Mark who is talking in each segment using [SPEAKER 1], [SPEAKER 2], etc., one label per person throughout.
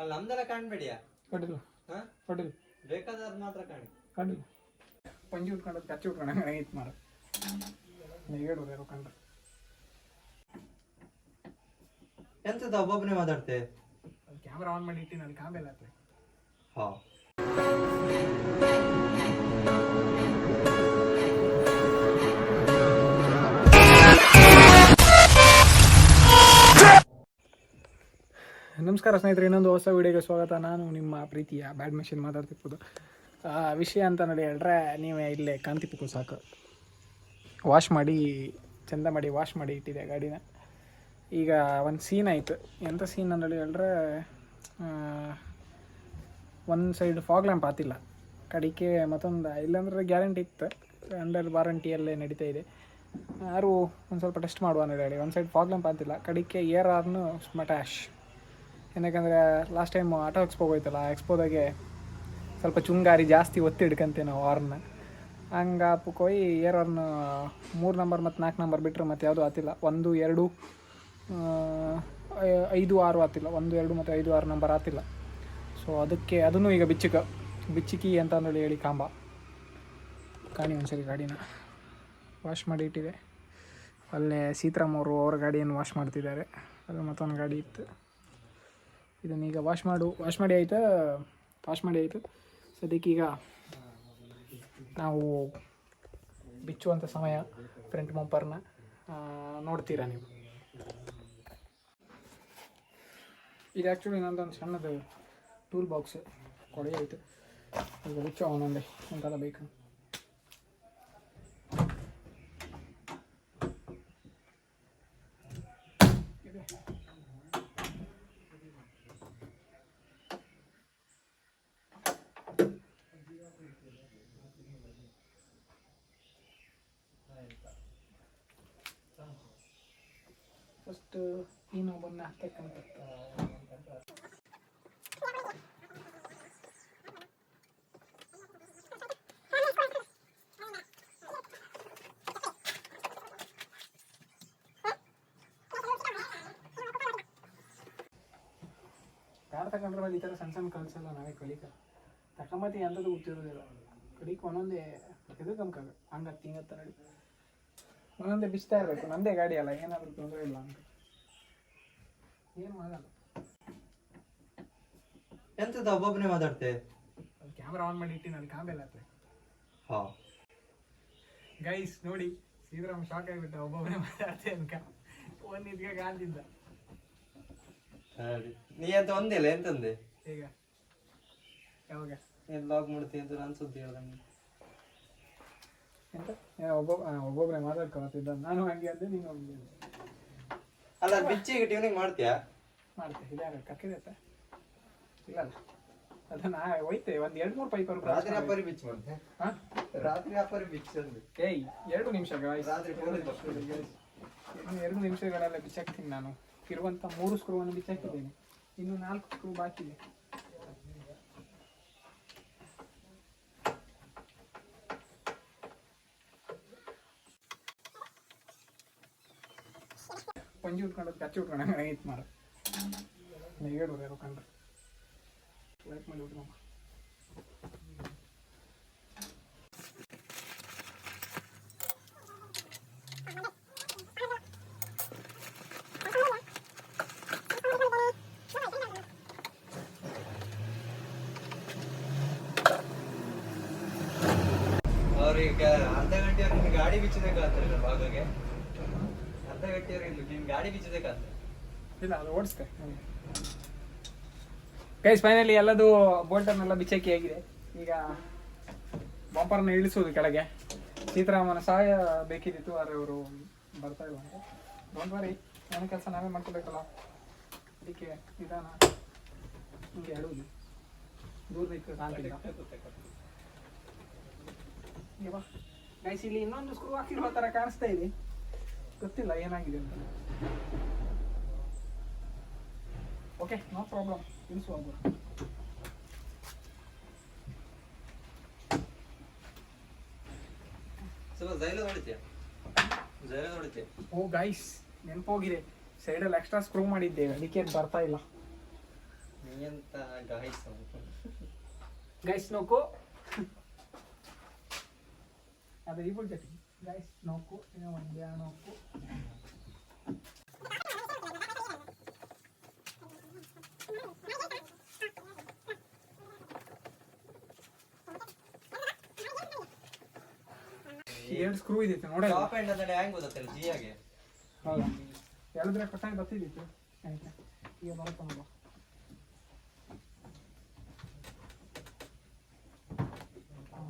[SPEAKER 1] ಅಲ್ಲ ನಮ್ದೆಲ್ಲ ಕಾಣ್ಬೇಡಿಯಾ?
[SPEAKER 2] ಕೊಟ್ಟಿಲ್ಲ
[SPEAKER 1] ಹಾ?
[SPEAKER 2] ಕೊಟ್ಟಿಲ್ಲ
[SPEAKER 1] ಬೇಕಾದವ್ರು ಮಾತ್ರ ಕಾಣಿ.
[SPEAKER 2] ಕಂಡಿಲ್ಲ ಪಂಜಿ ಉಟ್ಕೊಂಡು ಕಚ್ಚಿ ಉಟ್ಕೊಂಡು ಐತ್ ನೆಗೇಡು ಯಾರೋ ಕಂಡ್ರೆ.
[SPEAKER 1] ಎಂತದ ಒಬ್ಬೊಬ್ಬನೇ ಮಾತಾಡ್ತೆ?
[SPEAKER 2] ಕ್ಯಾಮ್ರಾ ಆನ್ ಮಾಡಿ ಇಟ್ಟಿ ನನಗೆ ಕಾಮೇಲೆ
[SPEAKER 1] ಹಾ.
[SPEAKER 2] ನಮಸ್ಕಾರ ಸ್ನೇಹಿತರೆ, ಇನ್ನೊಂದು ಹೊಸ ವಿಡಿಯೋಗೆ ಸ್ವಾಗತ. ನಾನು ನಿಮ್ಮ ಪ್ರೀತಿಯ ಬ್ಯಾಡ್ ಮೆಷಿನ್ ಮಾತಾಡ್ತಿರ್ಬೋದು. ವಿಷಯ ಅಂತ ನೋಡಿ ಹೇಳ್ರೆ ನೀವೇ ಇಲ್ಲೇ ಕಾಂತಿಪಿಕ್ಕು ಸಾಕು. ವಾಶ್ ಮಾಡಿ, ಚಂದ ಮಾಡಿ ವಾಶ್ ಮಾಡಿ ಇಟ್ಟಿದೆ ಗಾಡಿನ. ಈಗ ಒಂದು ಸೀನ್ ಆಯಿತು. ಎಂಥ ಸೀನ್ ಅಂತ ಹೇಳ್ರೆ ಒಂದು ಸೈಡ್ ಫಾಗ್ ಲ್ಯಾಂಪ್ ಆತಿಲ್ಲ ಕಡಿಕೆ ಮತ್ತೊಂದು, ಇಲ್ಲಾಂದ್ರೆ ಗ್ಯಾರಂಟಿ ಇತ್ತು. ಅಂಡರ್ ವಾರಂಟಿಯಲ್ಲೇ ನಡೀತಾ ಇದೆ. ಯಾರು ಒಂದು ಸ್ವಲ್ಪ ಟೆಸ್ಟ್ ಮಾಡುವ ಹೇಳಿ. ಒಂದು ಸೈಡ್ ಫಾಗ್ ಲ್ಯಾಂಪ್ ಆತಿಲ್ಲ ಕಡಿಕೆ ಏರ್ ಆರ್ನು ಸ್ಮಟಾಶ್ ಏನಕ್ಕಂದರೆ ಲಾಸ್ಟ್ ಟೈಮ್ ಆಟೋ ಎಕ್ಸ್ಪೋ ಹೋಯ್ತಲ್ಲ, ಆ ಎಕ್ಸ್ಪೋದಾಗೆ ಸ್ವಲ್ಪ ಚುಂಗಾರಿ ಜಾಸ್ತಿ ಒತ್ತಿ ಹಿಡ್ಕಂತೀವಿ ನಾವು ಆರ್ನ ಹಂಗೆ ಹಾಪಕ್ಕೋಗಿ ಏರ್ ಹಾರ್ನ್ ಮೂರು ನಂಬರ್ ಮತ್ತು ನಾಲ್ಕು ನಂಬರ್ ಬಿಟ್ಟರೆ ಮತ್ತೆ ಯಾವುದೂ ಆತಿಲ್ಲ. ಒಂದು, ಎರಡು ಐದು, ಆರು ಆತಿಲ್ಲ. ಒಂದು, ಎರಡು ಮತ್ತು ಐದು, ಆರು ನಂಬರ್ ಆತಿಲ್ಲ. ಸೊ ಅದಕ್ಕೆ ಅದನ್ನು ಈಗ ಬಿಚ್ಚಿಕ. ಬಿಚ್ಚಿಕಿ ಅಂತ ಅಂದೇಳಿ ಹೇಳಿ ಕಾಂಬ. ಕಾಣಿ ಒಂದ್ಸರಿ ಗಾಡಿನ. ವಾಶ್ ಮಾಡಿ ಇಟ್ಟಿದೆ. ಅಲ್ಲೇ ಸೀತಾರಾಮ್ ಅವರು ಅವ್ರ ಗಾಡಿಯನ್ನು ವಾಶ್ ಮಾಡ್ತಿದ್ದಾರೆ. ಅದು ಮತ್ತೊಂದು ಗಾಡಿ ಇತ್ತು. ಇದನ್ನೀಗ ವಾಶ್ ಮಾಡು ವಾಶ್ ಮಾಡಿ ಆಯಿತಾ? ವಾಶ್ ಮಾಡಿ ಆಯಿತು. ಸದ್ಯಕ್ಕೀಗ ನಾವು ಬಿಚ್ಚುವಂಥ ಸಮಯ ಫ್ರಂಟ್ ಮಂಪರ್ನ ನೋಡ್ತೀರಾ ನೀವು? ಇದು ಆ್ಯಕ್ಚುಲಿ ನಂದೊಂದು ಸಣ್ಣದು ಟೂಲ್ ಬಾಕ್ಸ್ ಕೊಡೆ ಆಯಿತು. ಈಗ ಬಿಚ್ಚು ಅವನೊಂದೇ ಒಂಥರ ಬೇಕು. ಫಸ್ಟ್ ನೀನು ಬನ್ನ ಹಾಕ್ತಕ್ಕಂಥ ಯಾರು ತಗೊಂಡ್ರೆ ಈ ಥರ ಸಣ್ಣ ಸಣ್ಣ ಕಲ್ಸಲ್ಲ ನಾವೇ ಕಲಿಕ? ತಕೊಂಬತ್ತಿ ಎಂಥದ್ದು ಗೊತ್ತಿರೋದಿಲ್ಲ. ಕಡಿಕ್ ಒಂದೊಂದೇ ಇದು ಕಮ್ಕಾಗ ಹಂಗ ಹಿಂಗತ್ತ ನಡಿ ಒಂದೊಂದೇ ಬಿಸ್ತಾ ಇರಬೇಕು ನಂದೇ ಗಾಡಿ ಅಲ್ಲ ಏನಾದರೂ ತೊಂದರೆ ಇಲ್ಲ ಅಂತ. ಏನು ಮಾಡಲ್ಲ
[SPEAKER 1] ಎಂತದ ಒಬ್ಬೊಬ್ಬನೇ ಮಾತಾಡ್ತೆ?
[SPEAKER 2] ಅದು ಕ್ಯಾಮ್ರಾ ಆನ್ ಮಾಡಿ ಇಟ್ಟಿ ನಾನು ಆಮೇಲೆ ಹಾಂ
[SPEAKER 1] ಹಾ.
[SPEAKER 2] ಗೈಸ್ ನೋಡಿ ಸೀದ್ರಾಮ್ ಶಾಕ್ ಆಗಿಬಿಟ್ಟ ಒಬ್ಬೊಬ್ಬನೇ ಮಾತಾಡ್ತೆ ಅನ್ಕ. ಒಂದು ಇದ್ಗೆ ಕಾಣ್ತಿದ್ದ
[SPEAKER 1] ಸರಿ. ನೀ ಅಂತ ಒಂದಿಲ್ಲ ಎಂತಂದೆ?
[SPEAKER 2] ಈಗ. ಯಾವಾಗ?
[SPEAKER 1] ಏನು ಲಾಗ್ ಮಾಡ್ತೀನಿ ಅಂತ ನಾನು ಸುದ್ದಿ ಹೇಳ್ದಂಗೆ
[SPEAKER 2] ಎಂತ? ಏ, ಒಬ್ಬ ಆ, ಒಬ್ಬೊಬ್ಬನೇ ಮಾತಾಡ್ಕೊಳ್ತಿದ್ದ ನಾನು ಹಂಗೆ ಅಂದೆ ನೀನು ಹಂಗೆ ಅಂದೆ.
[SPEAKER 1] ಅಲ್ಲ ಬಿಚ್ಚಿಗೆ ಟ್ಯೂನಿಂಗ್ ಮಾಡ್ತೀಯಾ?
[SPEAKER 2] ಮಾಡ್ತೆ. ಇದ್ಯಾರ ಕಕ್ಕಿದೈತೆ ಇಲ್ಲ ಅದನ್ನ ಹೋಯ್ತೆ ಒಂದು ಎರಡು ಮೂರು ಪೈಪ್
[SPEAKER 1] ರಾತ್ರಿ ಅಪ್ಪರಿ ಬಿಚ್ ಮಾಡ್ತೆ.
[SPEAKER 2] ಹಾಂ?
[SPEAKER 1] ರಾತ್ರಿ ವ್ಯಾಪಾರಿ ಬಿಚ್ ಅಂದೆ.
[SPEAKER 2] ಏಯ್ ಎರಡು ನಿಮಿಷ.
[SPEAKER 1] ರಾತ್ರಿ
[SPEAKER 2] ಎರಡು ನಿಮಿಷಗಳೆಲ್ಲ ಬಿಚ್ಚಾಕ್ತೀನಿ ನಾನು. ಇರುವಂತ ಮೂರು ಸ್ಕ್ರೂವನ್ನು ಬಿಚ್ಚಾಕಿದ್ದೀನಿ. ಇನ್ನು ನಾಲ್ಕು ಸ್ಕ್ರೂ ಬಾಕಿ ಪಂಜಿ ಉಟ್ಕೊಂಡು ಕಚ್ಚಿ ಉಟ್ಕೊಂಡು ಐತ್ ಮಾರ ನೆಗೇಡು ಯಾರು ಕಂಡ್ರೆ. ಲೈಕ್ ಮಾಡಿ ಉಟ್ಕೊಂಬ
[SPEAKER 1] ಅವ್ರಿಗೆ ಅರ್ಧ ಗಂಟೆ ಗಾಡಿ ಬಿಚ್ಚಬೇಕಾಗ್ತದೆ ಭಾಗಗೆ ಅರ್ಧ ಇಲ್ಲ ಗಾಡಿ ಬಿಚ್ಚಬೇಕಾಗ್ತದೆ
[SPEAKER 2] ಇಲ್ಲ ಅದು ಓಡಿಸ್ತೆ. ಗೈಸ್ ಫೈನಲಿ ಎಲ್ಲದು ಬೋಲ್ಟನ್ನೆಲ್ಲ ಬಿಚ್ಚಕ್ಕೆ ಆಗಿದೆ ಈಗ ಬಂಪರ್ನ ಇಳಿಸೋದು ಕೆಳಗೆ. ಸೀತಾರಾಮನ ಸಹಾಯ ಬೇಕಿದ್ದಿತ್ತು ಆದರೆ ಅವರು ಬರ್ತಾ ಇಲ್ಲ ಅಂತ. ಡೋಂಟ್ ವರಿ ನನ್ನ ಕೆಲಸ ನಾವೇ ಮಾಡ್ಕೋಬೇಕಲ್ಲ. ಅದಕ್ಕೆ ನಿಧಾನ ಹಿಂಗೆ ಹೇಳುವುದು ದೂರ ಕಾಣ್ತಿಲ್ಲ ಗೈಸ್ ಇಲ್ಲಿ ಇನ್ನೊಂದು ಸ್ಕ್ರೂ ಹಾಕಿರೋ ಥರ ಕಾಣಿಸ್ತಾ ಇದೆ. ಗೊತ್ತಿಲ್ಲ ಏನಾಗಿದೆ ಅಂತ. ಓಕೆ ನೋ ಪ್ರಾಬ್ಲಮ್
[SPEAKER 1] ತಿನ್ಸು ಹೊಡಿತೀಯ?
[SPEAKER 2] ಓ ಗೈಸ್ ನೆನಪೋಗಿದೆ ಸೈಡಲ್ಲಿ ಎಕ್ಸ್ಟ್ರಾ ಸ್ಕ್ರೂ ಮಾಡಿದ್ದೆ ಅದಕ್ಕೆ ಅದ್ ಬರ್ತಾ ಇಲ್ಲ. ಗೈಸ್ ನೋಕು ಅದು ಈ ಜೊತೆ. ಗೈಸ್ ನೋಕು ಇನ್ನು ಒಂದೇ ನೋಕು ಎರಡು ಸ್ಕ್ರೂ ಇದೈತೆ ನೋಡ
[SPEAKER 1] ಟಾಪ್ ಎಂಡ್ ಅಂದ್ರೆ ಹ್ಯಾಂಗ್ ಗೊತ್ತಲ್ಲ ಜಿಯಾಗೆ
[SPEAKER 2] ಹೌದಾ? ಹೇಳಿದ್ರೆ ಕಟ್ಟಾಗಿ ಬರ್ತಿದ್ದಿತ್ತು ಆಯ್ತಾ? ಈಗ ಬರುತ್ತೆ ನೋಡುವ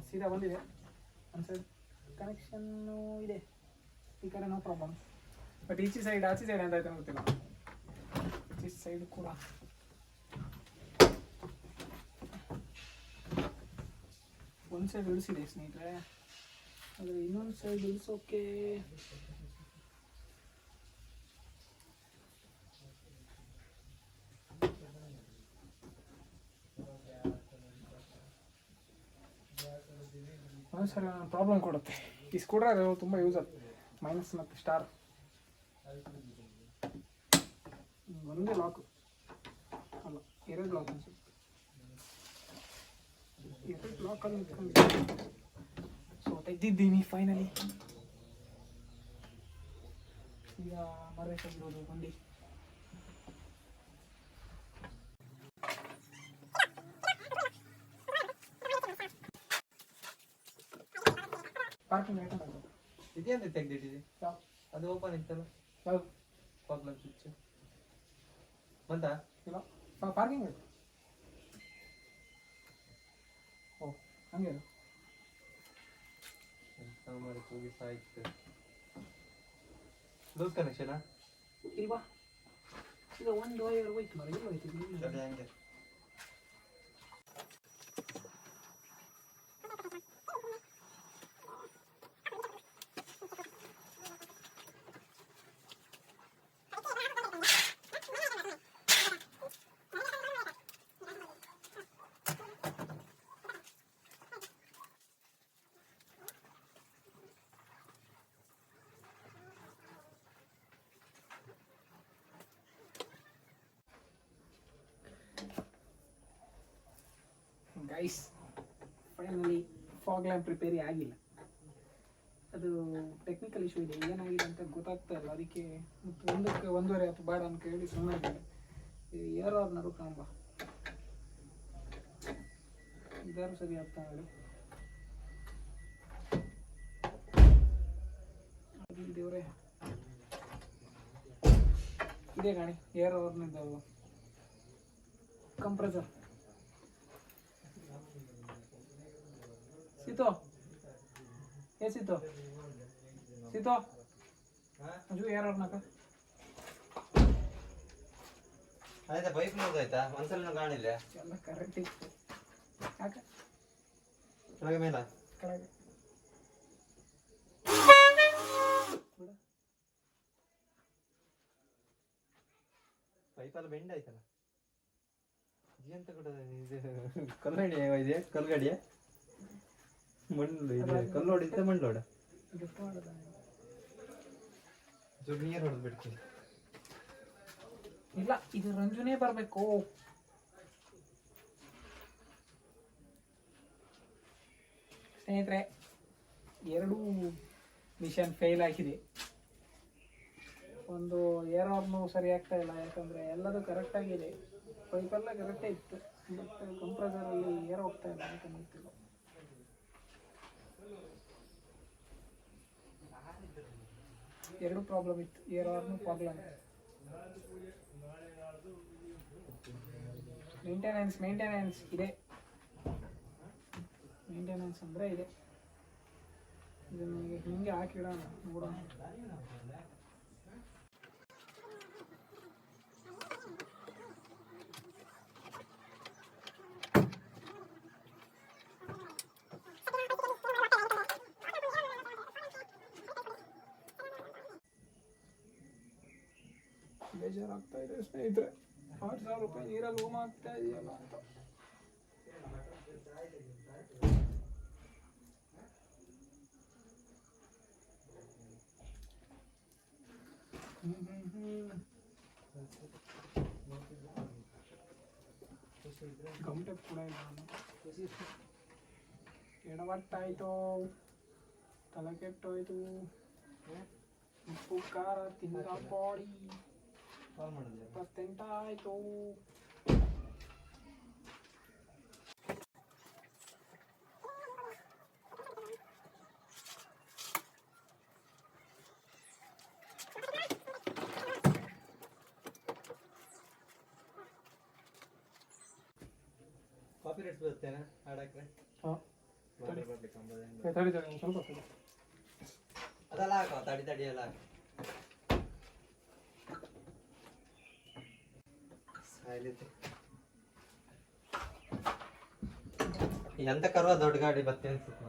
[SPEAKER 2] ಸೀದಾ ಬಂದಿದೆ. ಒಂದು ಸೈಡ್ ಕನೆಕ್ಷನ್ನು ಇದೆ. ಈ ಕಡೆ ನೋ ಪ್ರಾಬ್ಲಮ್ ಬಟ್ ಈಚೆ ಸೈಡ್ ಆಚೆ ಸೈಡ್ ಅಂತ ಆಯ್ತು ಗೊತ್ತಿಲ್ಲ. ಈಚೆ ಸೈಡ್ ಕೂಡ. ಒಂದು ಸೈಡ್ ಇಳಿಸಿದೆ ಸ್ನೇಹಿತರೆ. ಆದರೆ ಇನ್ನೊಂದು ಸೈಡ್ ಇಳಿಸೋಕೆ ಒಂದ್ಸರಿ ಪ್ರಾಬ್ಲಮ್ ಕೊಡುತ್ತೆ. ಈ ಸ್ಕೂಡ್ರೈವರ್ ತುಂಬ ಯೂಸ್ ಆಗ್ತದೆ ಮೈನಸ್ ಮತ್ತು ಸ್ಟಾರ್ ಒಂದೇ ಲಾಕು ಅಲ್ಲ, ಎರಡು ಲಾಕ್ ಅನ್ಸುತ್ತೆ. ಎರಡು ಲಾಕಲ್ಲಿ ನಿಂತ್ಕೊಂಡಿದ್ದೀನಿ. ಸೊ ತೆಗ್ದಿದ್ದೀನಿ ಫೈನಲಿ ಈಗ ಮಾಡಬೇಕಾಗಿರೋದು ಬಂಡಿ ಪಾರ್ಕಿಂಗ್ ಐಟಮ್ ಅದು
[SPEAKER 1] ತೆಗ್ದಿಟ್ಟಿದೆ?
[SPEAKER 2] ಯಾವ
[SPEAKER 1] ಅದು ಓಪನ್ ಇತ್ತಲ್ಲ?
[SPEAKER 2] ಯಾವ್ದು
[SPEAKER 1] ಪ್ರಾಬ್ಲಮ್ ಸ್ವಿಚ್ ಬಂತ?
[SPEAKER 2] ಇಲ್ಲ. ಪಾರ್ಕಿಂಗ್ ಆಯ್ತು ಓ ಹಂಗೆ
[SPEAKER 1] ಮಾಡಿ ಹೋಗಿ ಸಾಯ್ತು. ಲೂಸ್ ಕನೆಕ್ಷನಾ
[SPEAKER 2] ಇಲ್ವಾ? ಈಗ ಒಂದು ವೈರ್ ಹೋಯ್ತು ಮರ ಇಲ್ಲ ಹೋಯ್ತು? ಇದು.
[SPEAKER 1] ಹಂಗೆ.
[SPEAKER 2] Guys finally fog lamp repair ಆಗಿಲ್ಲ. ಅದು ಟೆಕ್ನಿಕಲ್ ಇಶ್ಯೂ ಇದೆ. ಏನಾಗಿದೆ ಅಂತ ಗೊತ್ತಾಗ್ತಾ ಇಲ್ಲ. ಅದಕ್ಕೆ ಒಂದಕ್ಕೆ ಒಂದೂವರೆ ಹತ್ತು ಬೇಡ ಅಂತ ಹೇಳಿ ಸುಮ್ಮನೆ ಅವ್ರು ಕಾಂಬ ಇದಾರು ಸರಿ ಆಗ್ತಾ ಅದು ದೇವ್ರೆ. ಇದೆ ಗಾಣಿ ಏರ್ ಅವ್ರನಿಂದ ಕಂಪ್ರೆಸರ್ ಸೀತು ಏ ಸೀತು ಸೀತು ಅಜು ಯಾರು ಅವ್ರನ್ನಕ
[SPEAKER 1] ಆಯ್ತಾ ಬೈಕ್ ಮುಗ್ದಾಯ್ತಾ ಒಂದ್ಸಲ ಕಾಣಿಲ್ಲ
[SPEAKER 2] ಎಲ್ಲ ಕರೆಕ್ಟ್ ಇತ್ತು ಯಾಕ
[SPEAKER 1] ಕೆಳಗೆ ಮೇಲ
[SPEAKER 2] ಕೆಳಗೆ.
[SPEAKER 1] ಪೈಪೆಲ್ಲ ಬೆಂಡ್ ಆಯ್ತಲ್ಲ ಜಿ ಅಂತ ಕೂಡ ಇದು ಇದೆ ಕಲ್ಗಡಿಯ ಮಣ್ಣು ಇದೆ ಕಲ್ಲು ಹೊಡಿತ ಮಣ್ಣು ಹೊಡ
[SPEAKER 2] ಗಿಫ್ಟ್
[SPEAKER 1] ನೀರು ಹೊಡೆದು ಬಿಡ್ತೀನಿ.
[SPEAKER 2] ಇಲ್ಲ ಇದು ರಂಜುನೇ ಬರಬೇಕು. ಸ್ನೇಹಿತರೆ ಎರಡೂ ಮಿಷನ್ ಫೇಲ್ ಆಗಿದೆ. ಒಂದು ಏರೋರ್ನು ಸರಿ ಆಗ್ತಾ ಇಲ್ಲ ಯಾಕಂದರೆ ಎಲ್ಲದೂ ಕರೆಕ್ಟಾಗಿದೆ ಪೈಪೆಲ್ಲ ಕರೆಕ್ಟೇ ಇತ್ತು ಬಟ್ ಕಂಪ್ರೆಸರಲ್ಲಿ ಏರ್ ಹೋಗ್ತಾ ಇಲ್ಲ ಅಂತ ಗೊತ್ತಿಲ್ಲ. ಎರಡು ಪ್ರಾಬ್ಲಮ್ ಇತ್ತು. Air horn problem maintenance maintenance ಇದೆ. ಮೇಂಟೆನೆನ್ಸ್ ಅಂದರೆ ಇದೆ. ಇದು ಈಗ ಹಿಂಗೆ ಹಾಕಿಡೋಣ ನೋಡೋಣ. ಬೇಜಾರಾಗ್ತಾ ಇದೆ ಸ್ನೇಹಿತರೆ ಆರು ಸಾವಿರ ರೂಪಾಯಿ ನೀರಲ್ಲಿ ಹೋಮ ಆಗ್ತಾ ಇದೆಯಲ್ಲ ಅಂತ ಹ್ಮ್ ಹ್ಮ್ ಹ್ಮ್. ಗಮಟೆ ಕೂಡ ಇಲ್ಲ ಎಡವಟ್ಟಾಯಿತು ತಲೆ ಕೆಟ್ಟೋಯ್ತು ಉಪ್ಪು ಖಾರ ತಿಂದ ಬಾಡಿ
[SPEAKER 1] ಕಾಲ್ ಮಾಡಿದೆ
[SPEAKER 2] ಇಪ್ಪತ್ತೆಂಟಾಯಿತು
[SPEAKER 1] ಕಾಪಿ ರೇಟ್ ಬರುತ್ತೇನಾ? ಹಾಡಕ್ಕೆ
[SPEAKER 2] ಹಾಂ. ತಡಿ ತಡಿ ಸ್ವಲ್ಪ ಅದಲ್ಲ
[SPEAKER 1] ಅದೆಲ್ಲ ಹಾಕೋ ತಡಿ ತಡಿ ಎಲ್ಲ ಹಾಕು. ಎಂತ ಕರುವ ದೊಡ್ಡ ಗಾಡಿ ಬತ್ತೆ ಅನ್ಸುತ್ತೆ.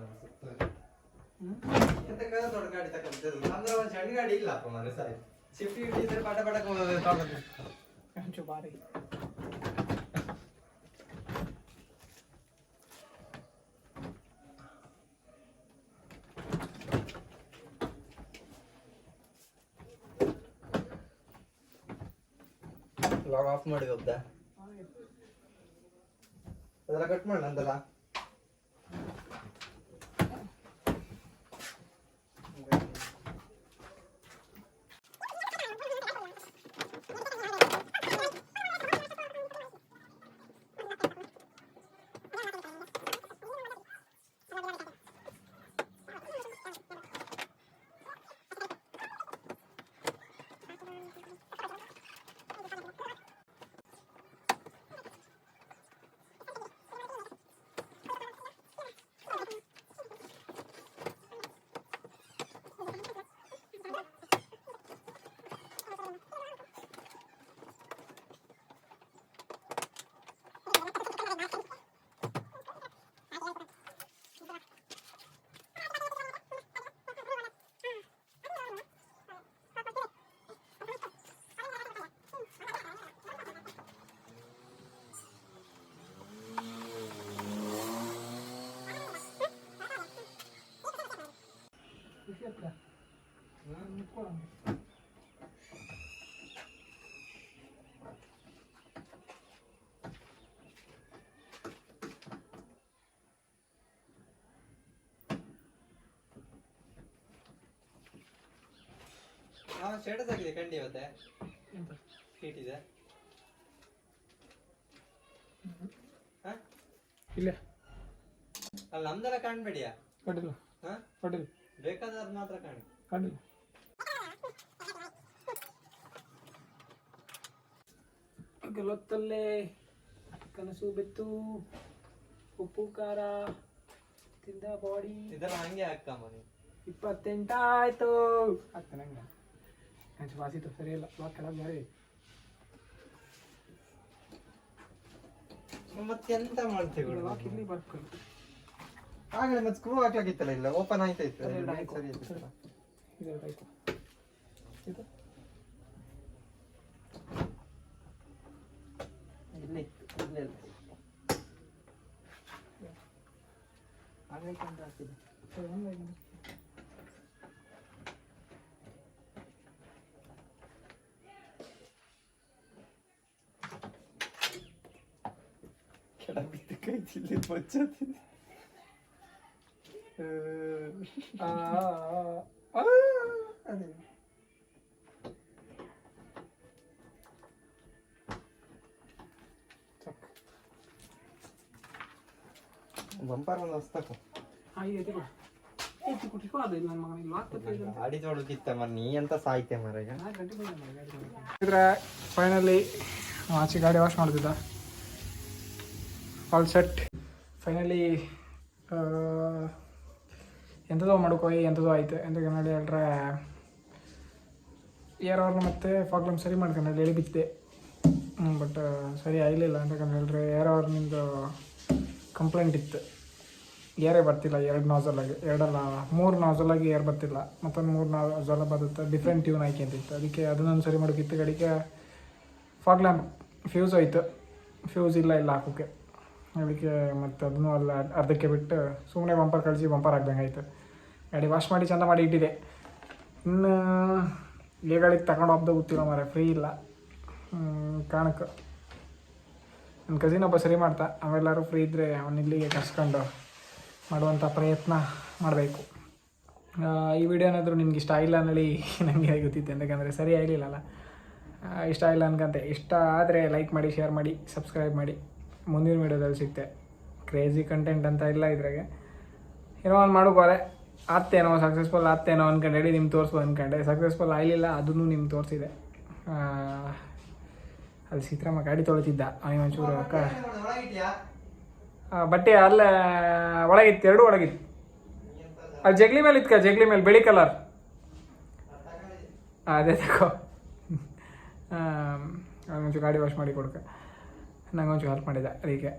[SPEAKER 1] ಎಂತ ಕರುವ ದೊಡ್ಡ ಗಾಡಿ ತಗೊಂಡಿದ್ದು ಅಂದ್ರೆ ಒಂದು ಸಣ್ಣ ಗಾಡಿ ಇಲ್ಲಪ್ಪ ಮನೆ ಸಾರಿ. ಶಿಫ್ಟ್ ಇದ್ರೆ ಪಟ ಪಟ ತಗೊಂಡು
[SPEAKER 2] ಬಾರಿ
[SPEAKER 1] ಲಾಗ್ ಆಫ್ ಮಾಡಿ ಹೋಗ್ದಾ ಅದೆಲ್ಲ ಕಟ್ ಮಾಡಲ್ಲ ನಂದಲ್ಲ ಹಾ ಸ್ಟೇಟಸ್ ಆಗಿದೆ ಕಂಡಿ ಇವತ್ತೆ. ಹಾ?
[SPEAKER 2] ಇಲ್ಲ.
[SPEAKER 1] ಅಲ್ಲಿ ನಮ್ದೆಲ್ಲ ಕಾಣ್ಬೇಡಿಯ?
[SPEAKER 2] ಕಡಿಲ್ಲ
[SPEAKER 1] ಹಾ?
[SPEAKER 2] ಕಡಿಲ್ಲ
[SPEAKER 1] ಬೇಕಾದವ್ರು ಮಾತ್ರ ಕಾಣಿ.
[SPEAKER 2] ಕಡಿಲ್ಲ ಗಲತ್ತಲ್ಲೇ ಕನಸು ಬಿತ್ತು. ಉಪ್ಪು ಖಾರ ತಿಂದ ಬಾಡಿ
[SPEAKER 1] ಇದೆಲ್ಲ ಹಂಗೆ ಹಾಕಮ್ಮ ನೀವು
[SPEAKER 2] ಇಪ್ಪತ್ತೆಂಟಾಯ್ತು. ಆಗ್ತಾನೆ ಹಂಗೆ. ಹಂಚು ವಾಸಿತ್ತು ಸರಿ ಇಲ್ಲ ಲಾಕ್ ಕೆಳಗೆ ಬೇರೆ
[SPEAKER 1] ಮತ್ತೆಂತ ಮಾಡ್ತೀವಿ
[SPEAKER 2] ಲಾಕ್ ಇಲ್ಲಿ ಬರ್ಕೊಳ್ಳಿ
[SPEAKER 1] ಆಗಲೇ ಮತ್ತೆ ಸ್ಕ್ರೂ ಹಾಕ್ಲಾಕಿತ್ತಲ್ಲ ಇಲ್ಲ ಓಪನ್
[SPEAKER 2] ಆಯ್ತಾ ಇತ್ತು
[SPEAKER 1] ಸರಿ ಆಯ್ತು.
[SPEAKER 2] ಇದೆ ಆಯ್ತು ಇದು
[SPEAKER 1] ಇಲ್ಲೇ ಇಲ್ಲೇ ಅಂತ ಹಾಕಿದೆ.
[SPEAKER 2] ಸರಿ, ಹಂಗಾಗಿದೆ.
[SPEAKER 1] ಕೆಳಗೆ ಬಿದ್ದು ಕೈ ಚಿಲ್ಲಿ ಬಚ್ಚೋತಿದೆ.
[SPEAKER 2] ಆ, ಆ, ಆ, ಅದೇ ಸಾಕು.
[SPEAKER 1] ಬಂಪರ್ ಒಂದು ಹೊಸ್ತಾಕು
[SPEAKER 2] ಆ, ಈ ಎತ್ತಿ ಕೊಡು. ಎತ್ತಿ ಕೊಟ್ಟಿಕೋ ಅದು ಇಲ್ಲ ನನ್ನ ಮಗನಿಗೆ ಲಾಕ್ ತಪ್ಪಿದೆ ಅಂತ.
[SPEAKER 1] ಗಾಡಿ ತೊಡಗಿತ್ತಮ್ಮ ನೀ ಎಂತ ಸಾಯ್ತೆ ಮರಗ
[SPEAKER 2] ನಾಲ್ಕು ಗಂಟೆಗೆ ನೀ ಅಂತ ಗಾಡಿ ತಗೊಂಡು. ಇದ್ರೆ ಫೈನಲಿ ಆಚೆ ಗಾಡಿ ವಾಶ್ ಮಾಡ್ತಿದ್ದ ಆಲ್ ಸೆಟ್. ಫೈನಲಿ ಎಂಥದೋ ಮಾಡ್ಕೋಯಿ ಎಂಥದೋ ಆಯ್ತು. ಎಂತ ನೋಡಿ ಹೇಳ್ರೆ? ಏರ್ ಅವ್ರನ್ನ ಮತ್ತೆ ಪ್ರಾಬ್ಲಮ್ ಸರಿ ಮಾಡ್ಕೊಂಡು ಹೇಳಿ ಬಿತ್ತೆ ಬಟ್ ಸರಿ ಆಗಲಿಲ್ಲ ಅಂತ ಹೇಳ್ರೆ. ಏರ್ ನಿಮ್ಮದು ಕಂಪ್ಲೇಂಟ್ ಇತ್ತು. ಏರೇ ಬರ್ತಿಲ್ಲ, ಎರಡು ನಾಸಲಾಗಿ ಎರಡಲ್ಲ, ಮೂರು ನಾಸಲಾಗಿ ಏರ್ ಬರ್ತಿಲ್ಲ. ಮತ್ತೊಂದು ಮೂರು ನಾಸಲ ಬರುತ್ತೆ ಡಿಫ್ರೆಂಟ್ ಟ್ಯೂನ್ ಆಯ್ಕೆ ಅಂತಿತ್ತು ಅದಕ್ಕೆ ಅದನ್ನೊಂದು ಸರಿ ಮಾಡೋಕ್ಕಿತ್ತು ಗಡಿಕೆ ಫಾಗ್ ಲ್ಯಾಂಪ್ ಫ್ಯೂಸ್ ಹೋಯ್ತು. ಫ್ಯೂಸ್ ಇಲ್ಲ ಇಲ್ಲ ಹಾಕೋಕ್ಕೆ ಅದಕ್ಕೆ ಮತ್ತು ಅದನ್ನು ಅಲ್ಲ ಅರ್ಧಕ್ಕೆ ಬಿಟ್ಟು ಸುಮ್ಮನೆ ಬಂಪರ್ ಕಳಿಸಿ ಬಂಪರ್ ಹಾಕ್ದಂಗೆ ಆಯಿತು ಗಾಡಿ ವಾಶ್ ಮಾಡಿ ಚೆಂದ ಮಾಡಿ ಇಟ್ಟಿದೆ. ಇನ್ನು ಈ ಗಾಡಿಗೆ ತಗೊಂಡು ಹೋಗ್ದು ಗೊತ್ತಿಲ್ಲ ಮಾರೆ ಫ್ರೀ ಇಲ್ಲ. ಕಾಣಕ್ಕೆ ನನ್ನ ಕಸಿನ್ ಒಬ್ಬ ಸರಿ ಮಾಡ್ತಾ ಅವೆಲ್ಲರೂ ಫ್ರೀ ಇದ್ದರೆ ಅವನ ಇಲ್ಲಿಗೆ ಕರ್ಸ್ಕೊಂಡು ಮಾಡುವಂಥ ಪ್ರಯತ್ನ ಮಾಡಬೇಕು. ಈ ವಿಡಿಯೋ ಏನಾದರೂ ನಿಮ್ಗೆ ಇಷ್ಟ ಆಗಿಲ್ಲ ಅನ್ನಳಿ ನನಗೆ ಗೊತ್ತಿತ್ತು ಯಾಕಂದರೆ ಸರಿ ಆಗಲಿಲ್ಲಲ್ಲ ಇಷ್ಟ ಆಗಿಲ್ಲ ಅನ್ಕಂತೆ. ಇಷ್ಟ ಆದರೆ ಲೈಕ್ ಮಾಡಿ ಶೇರ್ ಮಾಡಿ ಸಬ್ಸ್ಕ್ರೈಬ್ ಮಾಡಿ. ಮುಂದಿನ ವೀಡಿಯೋದಲ್ಲಿ ಸಿಗ್ತೆ. ಕ್ರೇಜಿ ಕಂಟೆಂಟ್ ಅಂತ ಇಲ್ಲ ಇದ್ರಾಗೆ. ಏನೋ ಒಂದು ಮಾಡೋಕೋರೆ ಆತ್ತೇನೋ ಸಕ್ಸಸ್ಫುಲ್ ಆತ್ತೇನೋ ಅನ್ಕೊಂಡು. ಹೇಳಿ ನಿಮ್ಗೆ ತೋರಿಸ್ಬೋದು ಅನ್ಕೊಂಡೆ. ಸಕ್ಸಸ್ಫುಲ್ ಆಗಲಿಲ್ಲ, ಅದನ್ನು ನಿಮ್ಗೆ ತೋರಿಸಿದೆ. ಅಲ್ಲಿ ಸೀತಾರಾಮ ಗಾಡಿ ತೊಳಿತಿದ್ದ. ಅವನಿಗೆ ಒಂಚೂರು ಅಕ್ಕ. ಬಟ್ಟೆ ಅಲ್ಲೇ ಒಳಗಿತ್ತು, ಎರಡು ಒಳಗಿತ್ತು. ಅಲ್ಲಿ ಜಗ್ಲಿ ಮೇಲೆ ಇತ್ಕ, ಜಗ್ಲಿ ಮೇಲೆ, ಬಿಳಿ ಕಲರ್ ಅದೇ ತಗೋ ಒಂಚೂರು ಗಾಡಿ ವಾಶ್ ಮಾಡಿ ಕೊಡ್ಕ. ನಂಗೆ ಒಂಚೂರು ಹೆಲ್ಪ್ ಮಾಡಿದೆ ಅದಕ್ಕೆ.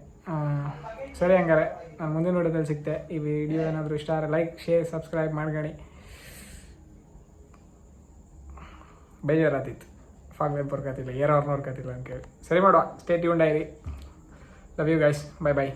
[SPEAKER 2] ಸರಿ ಹಂಗಾರೆ, ನಾನು ಮುಂದಿನ ವಿಡಿಯೋದಲ್ಲಿ ಸಿಗ್ತೆ. ಈ ವಿಡಿಯೋ ಏನಾದರೂ ಇಷ್ಟ ಆದರೆ ಲೈಕ್ ಶೇರ್ ಸಬ್ಸ್ಕ್ರೈಬ್ ಮಾಡ್ಕೊಳ್ಳಿ ಬೇಜಾರಾತಿತ್ತು ಫಾಗ್ಲೆಟ್ ಬರ್ಕತ್ತಿಲ್ಲ ಏರ್ ಅವ್ರು ಅಂತ ಕೇಳಿ ಸರಿ ಮಾಡುವ stay tune diary love you guys bye bye